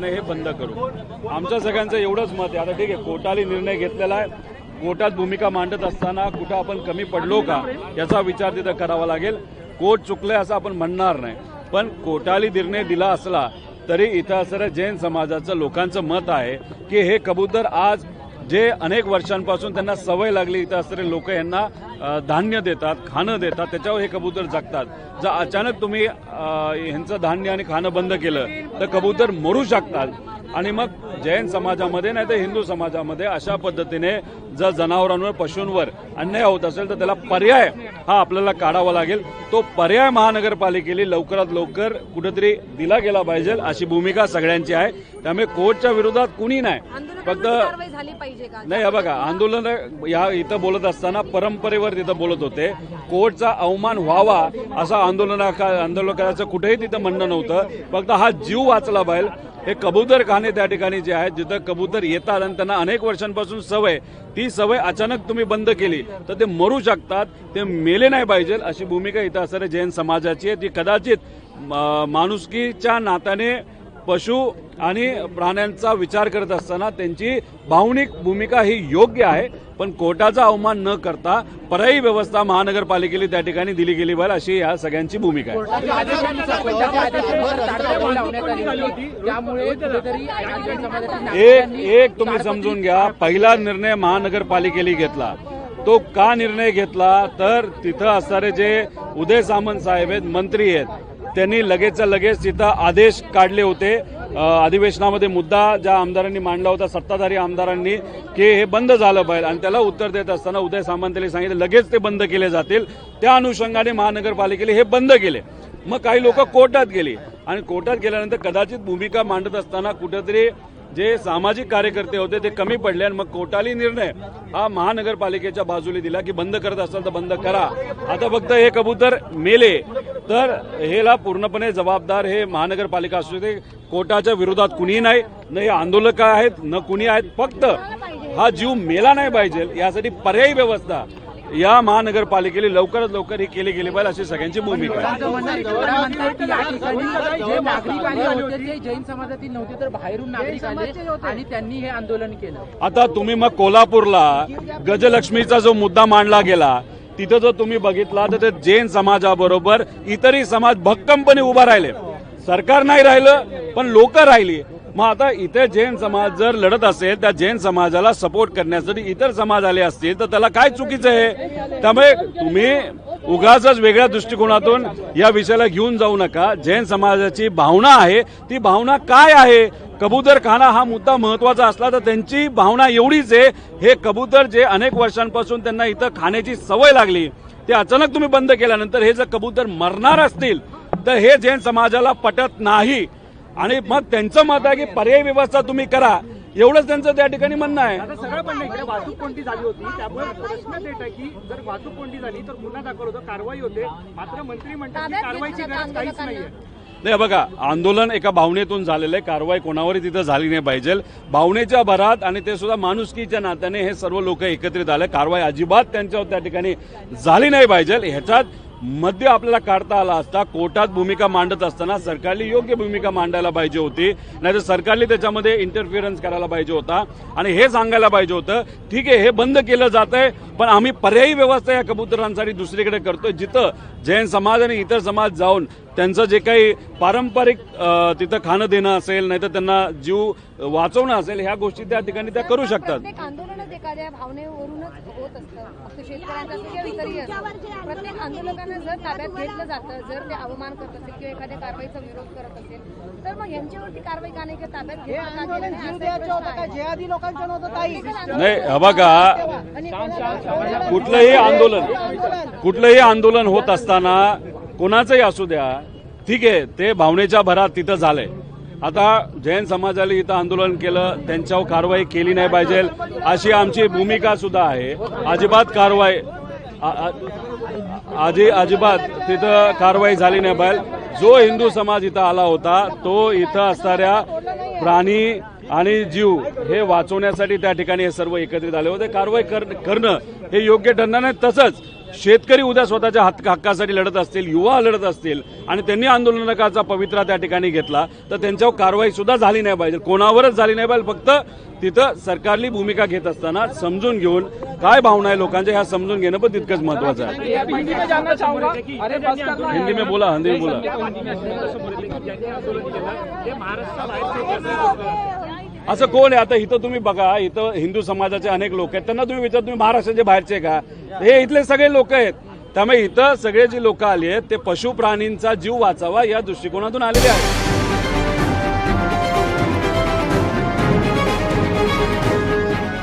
जाणं हे बंद करू. आमच्या सगळ्यांचं एवढंच मत आहे. आता ठीक आहे कोर्टाने निर्णय घेतलेला आहे. कोर्टात भूमिका मांडत असताना कुठं आपण कमी पडलो का याचा विचार तिथं करावा लागेल. कोर्ट चुकलंय असं आपण म्हणणार नाही. पण कोटाली निर्णय दिला असला तरी इथं असणाऱ्या जैन समाजाचं लोकांचं मत आहे की हे कबूतर आज जे अनेक वर्षांपासून त्यांना सवय लागली इथं असणारे लोक यांना धान्य देतात खाणं देतात त्याच्यावर हे कबूतर जगतात. जर अचानक तुम्ही ह्यांचं धान्य आणि खाणं बंद केलं तर कबूतर मरू शकतात. आणि मग जैन समाजामध्ये नाही तर हिंदू समाजामध्ये अशा पद्धतीने जर जनावरांवर पशूंवर अन्याय होत असेल तर त्याला पर्याय हा आपल्याला काढावा लागेल. तो पर्याय महानगरपालिकेने लवकरात लवकर कुठेतरी दिला गेला पाहिजे अशी भूमिका सगळ्यांची आहे. त्यामुळे कोर्टच्या विरोधात कुणी नाही. फक्त नाही बघा आंदोलन या इथं बोलत असताना परंपरेवर तिथं बोलत होते. कोर्टचा अवमान व्हावा असं आंदोलना आंदोलकाचं कुठेही तिथं म्हणणं नव्हतं. फक्त हा जीव वाचला पाहिजे हे कबूतर खाणे त्या ठिकाणी जे आहेत जिथं कबूतर येतात आणि त्यांना अनेक वर्षांपासून सवय ती सवय अचानक तुम्ही बंद केली तर ते मरू शकतात ते मेले नाही पाहिजे अशी भूमिका इथं असणाऱ्या जैन समाजाची आहे. ती कदाचित माणुसकीच्या नात्याने पशु आणि प्राण्यांचा विचार करत असताना त्यांची भावनिक भूमिका ही योग्य आहे पण कोर्टाचा अवमान न करता पर्यायी व्यवस्था महानगरपालिकेने त्या ठिकाणी दिली गेली पाहिजे अशी या सगळ्यांची भूमिका आहे. एक एक तुम्ही समजून घ्या पहिला निर्णय महानगरपालिकेने घेतला. तो का निर्णय घेतला? तर तिथं असणारे जे उदय सामंत साहेब आहेत मंत्री आहेत त्यांनी लगेचच्या लगेच तिथं आदेश काढले होते. अधिवेशनामध्ये मुद्दा ज्या आमदारांनी मांडला होता सत्ताधारी आमदारांनी की हे बंद झालं पाहिजे. आणि त्याला उत्तर देत असताना उदय सामंत यांनी सांगितलं लगेच ते बंद केले जातील. त्या अनुषंगाने महानगरपालिकेने हे बंद केले. मग काही लोक कोर्टात गेली. आणि कोर्टात गेल्यानंतर कदाचित भूमिका मांडत असताना कुठेतरी जे सामाजिक कार्यकर्ते होते ते कमी पडले आणि मग कोर्टाली निर्णय हा महानगरपालिकेच्या बाजूने दिला की बंद करत असाल तर बंद करा. आता फक्त हे कबूतर मेले. तर हेला पूर्णपणे जबाबदार हे महानगरपालिका असू दे कोर्टाच्या विरोधात कुणीही नाही न हे आंदोलक आहेत न कुणी आहेत. फक्त हा जीव मेला नाही पाहिजे. यासाठी पर्यायी व्यवस्था या महानगरपालिकेने लवकरात लवकर ही केली गेली पाहिजे अशी सगळ्यांची भूमिका आहे. हे आता तुम्ही मग कोल्हापूरला गजलक्ष्मीचा जो मुद्दा मांडला गेला तिथं जर तुम्ही बघितला तर ते जैन समाजाबरोबर इतरही समाज भक्कमपणे उभा राहिले. सरकार नाही राहिलं पण लोक राहिली. मग आता इथे जैन समाज जर लढत असेल त्या जैन समाजाला सपोर्ट करण्यासाठी इतर समाज आले असतील तर त्याला काय चुकीचं आहे? त्यामुळे तुम्ही उगाच वेगळ्या दृष्टिकोनातून या विषयाला घेऊन जाऊ नका. जैन समाजाची भावना आहे. ती भावना काय आहे? कबूतर खाना हा मुद्दा महत्त्वाचा असला तर त्यांची भावना एवढीच आहे हे कबूतर जे अनेक वर्षांपासून त्यांना इथं खाण्याची सवय लागली ते अचानक तुम्ही बंद केल्यानंतर हे जर कबूतर मरणार असतील तर हे जैन समाजाला पटत नाही. आणि मग त्यांचं मत आहे की पर्यायी व्यवस्था तुम्ही करा. एवढंच त्यांचं त्या ठिकाणी म्हणणं आहे. आता सगळं पण वाहतूक कोणती झाली होती त्यामुळे प्रश्नच येत आहे की जर वाहतूक कोणती झाली तर गुन्हा दाखल होतो कारवाई होते. मात्र मंत्री म्हणतात कारवाईची गरज काहीच. नाहीये. नाही बघा आंदोलन एका भावनेतून झालेलं आहे. कारवाई कोणावरही तिथं झाली नाही पाहिजे. भावनेच्या भरात आणि ते सुद्धा माणुसकीच्या नात्याने हे सर्व लोक एकत्रित आले. कारवाई अजिबात त्यांच्यावर त्या ठिकाणी झाली नाही पाहिजे. ह्याच्यात मध्य आपल्याला काढता आला असता कोर्टात भूमिका मांडत असताना सरकारने योग्य भूमिका मांडायला पाहिजे होती. नाहीतर सरकारने त्याच्यामध्ये इंटरफिअरन्स करायला पाहिजे होता. आणि हे सांगायला पाहिजे होतं ठीक आहे हे बंद केलं जात आहे पण आम्ही पर्यायी व्यवस्था या कबुतरांसाठी दुसरीकडे करतोय जिथं जैन समाज आणि इतर समाज जाऊन त्यांचं जे काही पारंपरिक तिथं खाणं देणं असेल नाहीतर त्यांना जीव वाचवणं असेल ह्या गोष्टी त्या ठिकाणी त्या करू शकतात. आंदोलनच एखाद्या भावनेवरूनच होत असतं. शेतकऱ्यांचं आंदोलकांना जर ताब्यात घेतलं जातं जर ते अवमान करत असेल किंवा एखाद्या कारवाईचा विरोध करत असेल तर मग यांच्यावरती कारवाई का नाही किंवा ताब्यात नाही? हे बघा कुठलंही आंदोलन कुठलंही आंदोलन होत असताना कोणाचंही असू द्या ठीक आहे ते भावनेच्या भरात तिथं झालंय. आता जैन समाजाने इथं आंदोलन केलं त्यांच्यावर कारवाई केली नाही पाहिजे अशी आमची भूमिका सुद्धा आहे. अजिबात कारवाई आजी अजिबात तिथं कारवाई झाली नाही बैल. जो हिंदू समाज इथं आला होता तो इथं असणाऱ्या प्राणी आणि जीव हे वाचवण्यासाठी त्या ठिकाणी हे सर्व एकत्रित आले होते. कारवाई कर- करणं हे योग्य ठरणार नाही. तसंच शेतकरी उद्या स्वतःच्या हक्क हक्कासाठी लढत असतील युवा लढत असतील आणि त्यांनी आंदोलनकाचा पवित्रा त्या ठिकाणी घेतला तर त्यांच्यावर कारवाई सुद्धा झाली नाही पाहिजे. कोणावरच झाली नाही पाहिजे. फक्त तिथं सरकारली भूमिका घेत असताना समजून घेऊन काय भावना आहे लोकांच्या ह्या समजून घेणं पण तितकंच महत्वाचं आहे. हिंदी में है. बोला. हिंदी में बोला. असं कोण आहे? आता इथं तुम्ही बघा इथं हिंदू समाजाचे अनेक लोक आहेत. त्यांना तुम्ही विचार तुम्ही महाराष्ट्राचे बाहेरचे का? हे इथले सगळे लोक आहेत. त्यामुळे इथं सगळे जी लोक आली आहेत ते पशु प्राणींचा जीव वाचावा या दृष्टिकोनातून आलेले आहेत.